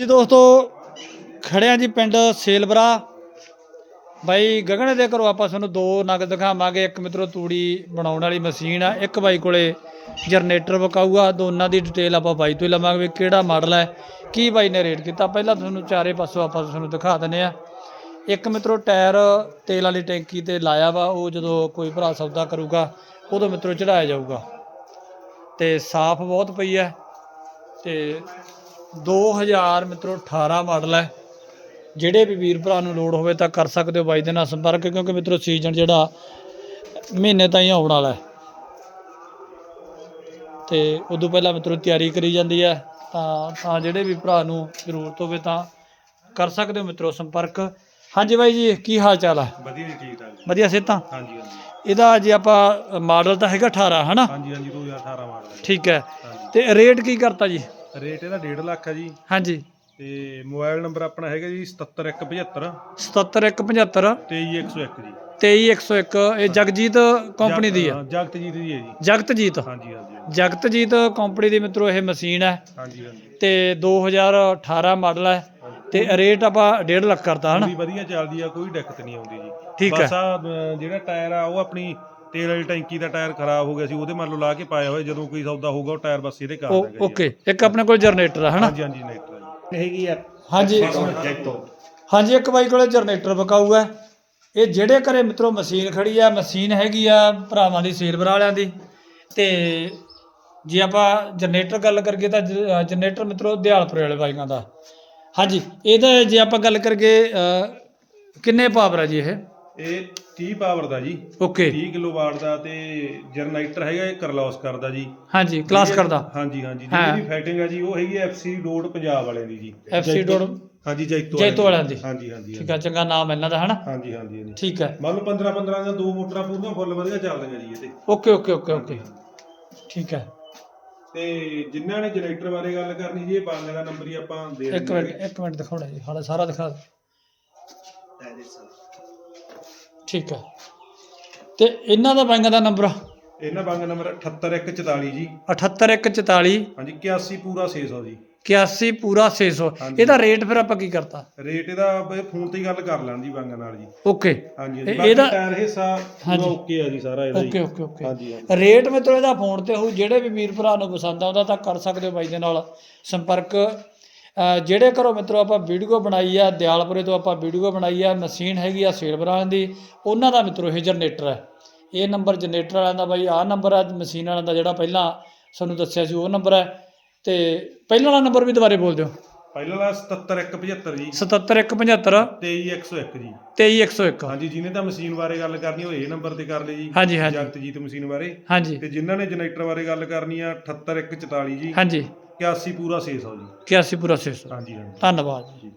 ਜੀ ਦੋਸਤੋ, ਖੜਿਆ ਜੀ ਪਿੰਡ ਸੇਲਬਰਾ। ਬਾਈ ਗਗਨ ਦੇ ਘਰੋਂ ਆਪਾਂ ਤੁਹਾਨੂੰ ਦੋ ਨਗ ਦਿਖਾਵਾਂਗੇ। ਇੱਕ ਮਿੱਤਰੋ ਤੂੜੀ ਬਣਾਉਣ ਵਾਲੀ ਮਸ਼ੀਨ ਆ, ਇੱਕ ਬਾਈ ਕੋਲੇ ਜਨਰੇਟਰ ਵਿਕਾਊਗਾ ਦੋਨਾਂ ਦੀ ਡਿਟੇਲ ਆਪਾਂ ਬਾਈ ਤੋਂ ਹੀ ਲਵਾਂਗੇ ਵੀ ਕਿਹੜਾ ਮਾਡਲ ਹੈ ਕੀ ਬਾਈ ਨੇ ਰੇਟ ਕੀਤਾ। ਪਹਿਲਾਂ ਤੁਹਾਨੂੰ ਚਾਰੇ ਪਾਸੋਂ ਆਪਾਂ ਤੁਹਾਨੂੰ ਦਿਖਾ ਦਿੰਨੇ ਆ। ਇੱਕ ਮਿੱਤਰੋ ਟਾਇਰ ਤੇਲ ਵਾਲੀ ਟੈਂਕੀ ਤੇ ਲਾਇਆ ਵਾ, ਉਹ ਜਦੋਂ ਕੋਈ ਭਰਾ ਸੌਦਾ ਕਰੂਗਾ, ਉਦੋਂ ਮਿੱਤਰੋ ਚੜਾਇਆ ਜਾਊਗਾ। ਤੇ ਸਾਫ਼ ਬਹੁਤ ਪਈ ਹੈ ਤੇ 2000 ਮਿੱਤਰੋ 18 ਮਾਡਲ ਹੈ। ਜਿਹੜੇ ਵੀ ਵੀਰ ਭਰਾ ਨੂੰ ਲੋੜ ਹੋਵੇ ਤਾਂ ਕਰ ਸਕਦੇ ਹੋ ਬਾਈ ਦੇ ਨਾਲ ਸੰਪਰਕ ਕਿਉਂਕਿ ਮਿੱਤਰੋ ਸੀਜ਼ਨ ਜਿਹੜਾ ਮਹੀਨੇ ਤਾਈਂ ਆਉਣ ਵਾਲਾ ਹੈ। ਤੇ ਉਦੋਂ ਪਹਿਲਾਂ ਮਿੱਤਰੋ ਤਿਆਰੀ ਕਰੀ ਜਾਂਦੀ ਹੈ। ਤਾਂ ਤਾਂ ਜਿਹੜੇ ਵੀ ਭਰਾ ਨੂੰ ਜ਼ਰੂਰਤ ਹੋਵੇ ਤਾਂ ਕਰ ਸਕਦੇ ਹੋ ਮਿੱਤਰੋ ਸੰਪਰਕ। ਹਾਂਜੀ ਬਾਈ ਜੀ ਕੀ ਹਾਲ ਚਾਲ ਹੈ? ਵਧੀਆ ਜੀ ਠੀਕ ਠਾਕ ਵਧੀਆ ਸਿਹਤਾਂ? ਹਾਂਜੀ ਹਾਂਜੀ। ਇਹਦਾ ਜੇ ਆਪਾਂ ਮਾਡਲ ਤਾਂ ਹੈਗਾ 18 ਹਨਾ? ਹਾਂਜੀ ਹਾਂਜੀ 2018 ਮਾਡਲ। ਠੀਕ ਹੈ। ਤੇ ਰੇਟ ਕੀ ਕਰਤਾ ਜੀ? ਰੇਟ ਇਹਦਾ 1.5 ਲੱਖ ਹੈ ਜੀ। ਹਾਂਜੀ। ਤੇ ਮੋਬਾਈਲ ਨੰਬਰ ਆਪਣਾ ਹੈਗਾ ਜੀ 77175 77175 23101 ਜੀ। 23101 ਇਹ ਜਗਜੀਤ ਕੰਪਨੀ ਦੀ ਆ। ਹਾਂ, ਜਗਤਜੀਤ ਦੀ ਹੈ ਜੀ। ਜਗਤਜੀਤ? ਹਾਂਜੀ ਹਾਂਜੀ ਜਗਤਜੀਤ ਕੰਪਨੀ ਦੀ ਮਿੱਤਰੋ ਇਹ ਮਸ਼ੀਨ ਹੈ। ਹਾਂਜੀ ਹਾਂਜੀ। ਤੇ 2018 ਮਾਡਲ ਹੈ। ਤੇ ਰੇਟ ਆਪਾਂ 1.5 ਲੱਖ ਕਰਤਾ ਹਨਾ? ਵਧੀਆ ਚੱਲਦੀ ਆ ਕੋਈ ਦਿੱਕਤ ਨਹੀਂ ਆਉਂਦੀ ਜੀ। ਠੀਕ ਹੈ। ਬਸ ਆ ਜਿਹੜਾ ਟਾਇਰ ਆ ਉਹ ਆਪਣੀ ਤੇਲ ਵਾਲੀ ਟੈਂਕੀ ਦਾ ਟਾਇਰ ਖਰਾਬ ਹੋ ਗਿਆ ਸੀ ਉਹਦੇ ਮੰਨ ਲਓ ਲਾ ਕੇ ਪਾਇਆ ਹੋਇਆ ਜਦੋਂ ਕੋਈ ਸੌਦਾ ਹੋਊਗਾ ਉਹ ਟਾਇਰ ਬਸ ਇਹਦੇ ਕਰ ਦਾਂਗੇ ਜੀ ਓਕੇ ਇੱਕ ਆਪਣੇ ਕੋਲ ਜਨਰੇਟਰ ਹੈ ਹਨਾ? ਹਾਂਜੀ ਹਾਂਜੀ ਨੈਕਟਰ ਜੀ। ਹੈਗੀ ਆ। ਹਾਂਜੀ। ਹਾਂਜੀ ਇੱਕ ਬਾਈ ਕੋਲੇ ਜਨਰੇਟਰ ਵਿਕਾਊ ਹੈ ਇਹ ਜਿਹੜੇ ਘਰੇ ਮਿੱਤਰੋ ਮਸ਼ੀਨ ਖੜੀ ਆ ਮਸ਼ੀਨ ਹੈਗੀ ਆ ਭਰਾਵਾਂ ਦੀ ਸੇਲਬਰ ਵਾਲਿਆਂ ਦੀ। ਤੇ ਜੇ ਆਪਾਂ ਜਨਰੇਟਰ ਗੱਲ ਕਰੀਏ ਤਾਂ ਜ- ਜਨਰੇਟਰ ਮਿੱਤਰੋ ਦਿਹਾਲਪੁਰੇ ਵਾਲੇ ਬਾਈਆਂ ਦਾ। ਹਾਂਜੀ ਇਹਦਾ ਜੇ ਆਪਾਂ ਗੱਲ ਕਰੀਏ ਅ, ਕਿੰਨੇ ਪਾਵਰ ਹੈ ਜੀ ਇਹ? ਇਹ 30 ਪਾਵਰ ਦਾ ਜੀ। ਓਕੇ 30 ਕਿਲੋ ਵਾਟ ਦਾ ਤੇ ਜਨਰੇਟਰ ਹੈਗਾ ਇਹ ਕਰਲੌਸ ਕਰਦਾ ਜੀ। ਹਾਂਜੀ ਕਲਾਸ ਕਰਦਾ। ਹਾਂਜੀ ਹਾਂਜੀ ਹਾਂ। ਜਿਹੜੀ ਫਾਈਟਿੰਗ ਹੈ ਜੀ ਉਹ ਹੈਗੀ ਐਫਸੀ ਡੋਡ ਪੰਜਾਬ ਵਾਲਿਆਂ ਦੀ ਜੀ। FC ਡੋਡ ਹਾਂਜੀ ਜੈਤੋ ਜੈਤੋ ਵਾਲਿਆਂ ਦੀ। ਹਾਂਜੀ ਹਾਂਜੀ ਠੀਕ ਆ ਚੰਗਾ ਨਾਮ ਇਹਨਾਂ ਦਾ ਹਨਾ? ਹਾਂਜੀ ਹਾਂਜੀ ਹਾਂਜੀ। ਠੀਕ ਹੈ ਮੰਨ ਲਓ 15 15 ਦੀਆਂ ਦੋ ਮੋਟਰਾਂ ਪੂਰੀਆਂ ਫੁੱਲ ਵਧੀਆ ਚੱਲਦੀਆਂ ਜੀ ਇਹਤੇ ਓਕੇ ਓਕੇ ਓਕੇ ਓਕੇ ਠੀਕ ਹੈ ਤੇ ਜਿਨ੍ਹਾਂ ਨੇ ਜਨਰੇਟਰ ਬਾਰੇ ਗੱਲ ਕਰਨੀ ਜੀ ਇਹ ਬਾਲੇ ਦਾ ਨੰਬਰ ਹੀ ਆਪਾਂ ਦੇ ਇੱਕ ਮਿੰਟ ਇੱਕ ਮਿੰਟ ਦਿਖਾਉਣਾ ਜੀ ਹਾਲਾ ਸਾਰਾ ਦਿਖਾ ਠੀਕ ਹੈ। ਤੇ ਇਹਨਾਂ ਦਾ ਬੈਂਕ ਦਾ ਨੰਬਰ? ਇਹਨਾਂ ਬੰਗ ਨੰਬਰ 78144 ਜੀ। 78144 ਹਾਂਜੀ 81 ਪੂਰਾ 600 ਜੀ। 81 ਪੂਰਾ 600 ਹਾਂਜੀ। ਇਹਦਾ ਰੇਟ ਫਿਰ ਆਪਾਂ ਕੀ ਕਰਤਾ? ਰੇਟ ਇਹਦਾ ਫੋਨ ਤੇ ਹੀ ਗੱਲ ਕਰ ਲੈਣ ਜੀ ਬੰਗ ਨਾਲ ਜੀ। ਓਕੇ। ਹਾਂਜੀ ਇਹ- ਹਾਂਜੀ ਬਾਕੀ ਇਹਦਾ- ਟਾਇਰ ਹਿੱਸਾ ਹਾਂਜੀ। ਓਕੇ ਆ ਜੀ ਸਾਰਾ ਇਹਦਾ ਓਕੇ ਜੀ। Okay okay. ਹਾਂਜੀ ਹਾਂਜੀ। ਰੇਟ ਮਿੱਤਰੋ ਇਹਦਾ ਫੋਨ ਤੇ ਹੋਊ। ਜਿਹੜੇ ਵੀ ਵੀਰ ਭਰਾ ਨੂੰ ਪਸੰਦ ਆਉਂਦਾ ਤਾਂ ਕਰ ਸਕਦੇ ਹੋ ਬਾਈ ਦੇ ਨਾਲ ਸੰਪਰਕ। ਜਿਹੜੇ ਘਰੋਂ ਮਿੱਤਰੋ ਆਪਾਂ ਵੀਡੀਓ ਬਣਾਈ ਆ ਦਿਆਲਪੁਰੇ ਤੋਂ ਆਪਾਂ ਵੀਡੀਓ ਬਣਾਈ ਆ ਮਸ਼ੀਨ ਹੈਗੀ ਆ ਸੇਲਬਰਾਂ ਦੀ ਉਹਨਾਂ ਦਾ ਮਿੱਤਰੋ ਇਹ ਜਨਰੇਟਰ ਹੈ। ਇਹ ਨੰਬਰ ਜਨਰੇਟਰ ਵਾਲਿਆਂ ਦਾ ਬਾਈ ਆਹ ਨੰਬਰ ਆ ਮਸ਼ੀਨ ਵਾਲਿਆਂ ਦਾ ਜਿਹੜਾ ਪਹਿਲਾਂ ਤੁਹਾਨੂੰ ਦੱਸਿਆ ਸੀ ਉਹ ਨੰਬਰ ਹੈ। ਤੇ ਪਹਿਲਾਂ ਵਾਲਾ ਨੰਬਰ ਵੀ ਦੁਬਾਰੇ ਬੋਲ ਦਿਓ। ਪਹਿਲਾਂ ਵਾਲਾ 77175 ਜੀ। 77175 23101 ਜੀ। 23101 ਹਾਂਜੀ ਜਿਹਨੇ ਤਾਂ ਮਸ਼ੀਨ ਬਾਰੇ ਗੱਲ ਕਰਨੀ ਹੋਏ ਇਹ ਨੰਬਰ ਤੇ ਕਰ ਲਈ ਜੀ। ਹਾਂਜੀ ਹਾਂਜੀ। ਜਗਤਜੀਤ ਮਸ਼ੀਨ ਬਾਰੇ। ਹਾਂਜੀ। ਤੇ ਜਿਨ੍ਹਾਂ ਨੇ ਜਨਰੇਟਰ ਬਾਰੇ ਗੱਲ ਕਰਨੀ ਆ 78144 ਜੀ। ਹਾਂਜੀ। 81 ਪੂਰਾ 600 ਜੀ। 81 ਪੂਰਾ 600 ਹਾਂਜੀ ਹਾਂਜੀ। ਧੰਨਵਾਦ ਜੀ।